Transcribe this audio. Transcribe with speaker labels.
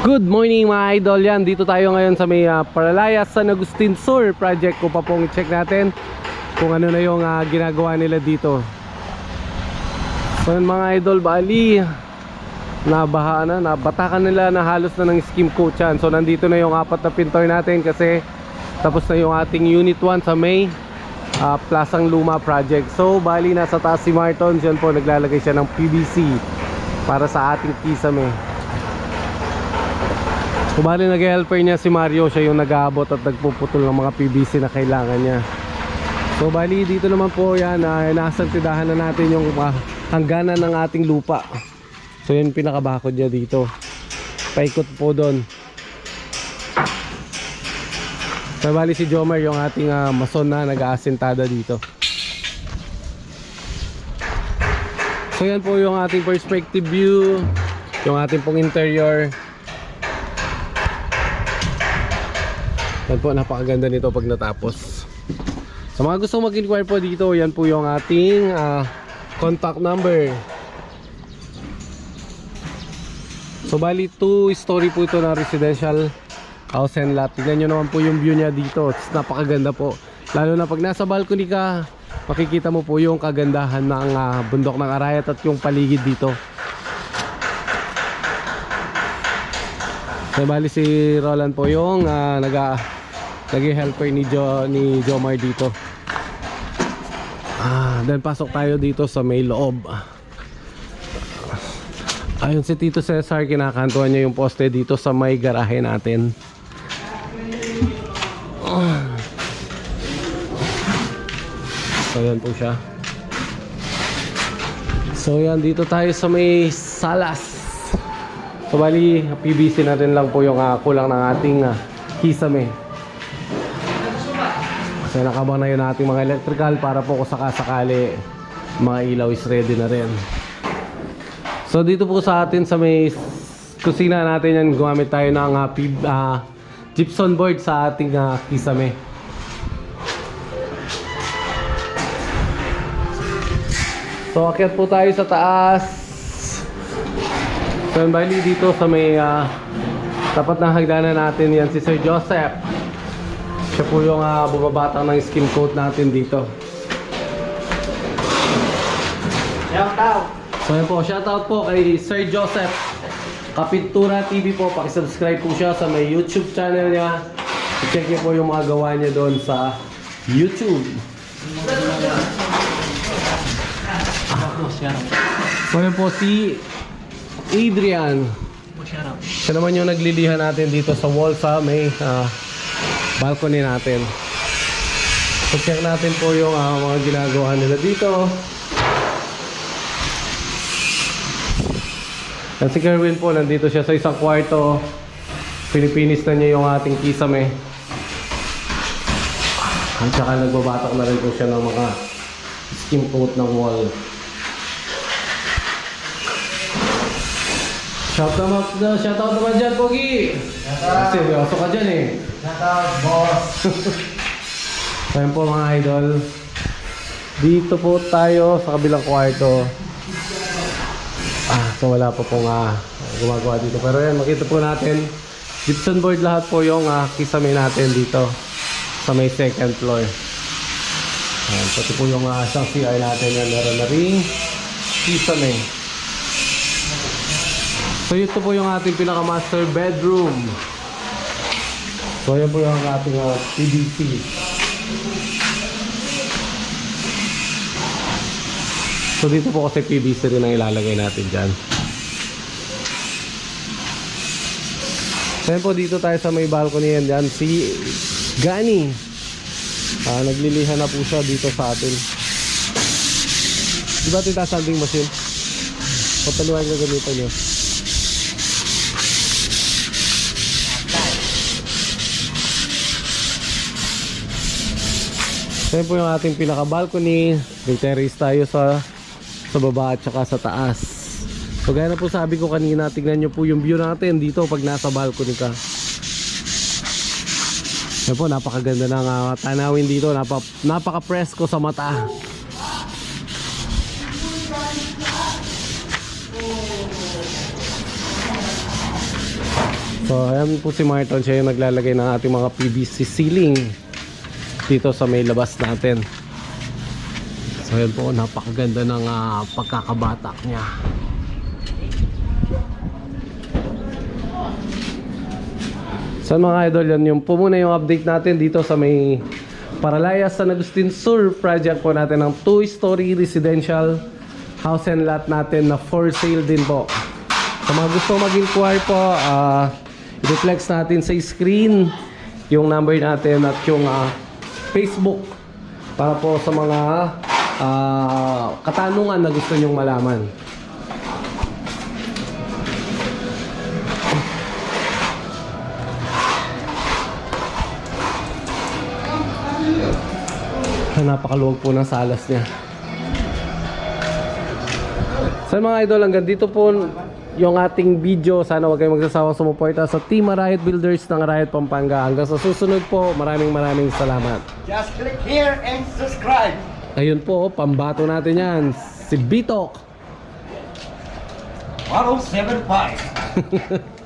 Speaker 1: Good morning mga idol. Yan Dito tayo ngayon sa may uh, Paralaya San Agustin Sur project. Ko pa pong check natin Kung ano na yung ah, ginagawa nila dito. So yun, mga idol bali Nabaha na, nabatakan nila na halos na ng skim coat yan. So nandito na yung apat na pintor natin Kasi tapos na yung ating unit 1 sa may ah, Plasang Luma project. So bali nasa taas si Martons. Yan po naglalagay siya ng PVC Para sa ating kisame So bali nag-helper niya si Mario. Siya yung nag-aabot at nagpuputol ng mga PVC na kailangan niya. So bali dito naman po yan uh, Nasantidahan na natin yung uh, hangganan ng ating lupa. So yun pinakabakod niya dito. Paikot po doon. So bali si Jomar yung ating ah, mason na nag-aasintada dito. So yan po yung ating perspective view Yung ating pong interior Yan po, napakaganda nito pag natapos. Sa mga gustong mag-inquire po dito, yan po yung ating ah, contact number. So bali 2 story po ito na residential house and lot. Tignan nyo naman po yung view niya dito. It's napakaganda po. Lalo na pag nasa balcony ka, makikita mo po yung kagandahan ng ah, bundok ng Arayat at yung paligid dito. So bali si Roland po yung uh, naga naging helper ni Jo ni Jomar dito. Ah, then pasok tayo dito sa may loob. Ayun si Tito Cesar kinakantuan niya yung poste dito sa may garahe natin. Ah. So yan po siya. So yan dito tayo sa may salas. So bali, PVC na rin lang po yung ah, kulang ng ating uh, kisame. Kasi nakabang na yun ating mga electrical para po kung sakasakali mga ilaw is ready na rin. So dito po sa atin sa may kusina natin yan gumamit tayo ng ah, pib- ah, gypsum board sa ating ah, kisame. So akyat po tayo sa taas. So bali dito sa may ah, tapat ng hagdanan natin yan si Sir Joseph. Siya po yung ah, bumabatang ng skin coat natin dito.
Speaker 2: Shout out!
Speaker 1: So yun po, shoutout po kay Sir Joseph Kapintura TV po, pakisubscribe po siya sa may YouTube channel niya. I-check niyo po yung mga gawa niya doon sa YouTube. So yun po si Adrian. Siya naman yung naglilihan natin dito sa wall sa may ah, balcony natin. So check natin po yung ah, mga ginagawa nila dito. Yan si Kerwin po, nandito siya sa isang kwarto. Pinipinis na niya yung ating kisame. At saka nagbabatak na rin po siya ng mga skim coat ng wall. Shout out, shout out naman dyan, Pogi!
Speaker 2: out.
Speaker 1: Seryoso ka dyan eh.
Speaker 2: Shout out, boss!
Speaker 1: Ayan po mga idol. Dito po tayo sa kabilang kwarto. Ah, so wala pa pong ah, gumagawa dito. Pero yan, makita po natin. Gypsum board lahat po yung ah, kisame natin dito sa may second floor. Ayan, pati po yung ah, isang CR natin yan. Meron na rin kisame. So ito po yung ating pinaka master bedroom. So yan po yung ating ah, PVC. So dito po kasi PVC rin ang ilalagay natin dyan. So po dito tayo sa may balcony yan dyan. Si Gani. Ah, naglilihan na po siya dito sa atin. Di ba titasanding machine? Pataluan gagamitan nyo. So yan po yung ating pinaka balcony. May terrace tayo sa sa baba at saka sa taas. So gaya na po sabi ko kanina, tignan nyo po yung view natin dito pag nasa balcony ka. Yan po, napakaganda ng ah, tanawin dito. Napa, napaka-presko sa mata. So, ayan po si Martin. Siya yung naglalagay ng ating mga PVC ceiling dito sa may labas natin. So, ayan po. Napakaganda ng ah, pagkakabatak niya. So mga idol, yan yung po muna yung update natin dito sa may Paralayas San Agustin Sur project po natin ng 2-story residential house and lot natin na for sale din po. Sa mga gusto mag-inquire po, ah i-reflex natin sa screen yung number natin at yung ah, Facebook para po sa mga ah, katanungan na gusto nyong malaman. Napakaluwag po ng salas niya. Sa mga idol, hanggang dito po yung ating video. Sana huwag kayong magsasawang sumuporta sa Team Riot Builders ng Riot Pampanga. Hanggang sa susunod po, maraming maraming salamat.
Speaker 2: Just click here and subscribe.
Speaker 1: Ayun po, pambato natin yan. Si Bitok.
Speaker 2: 1075.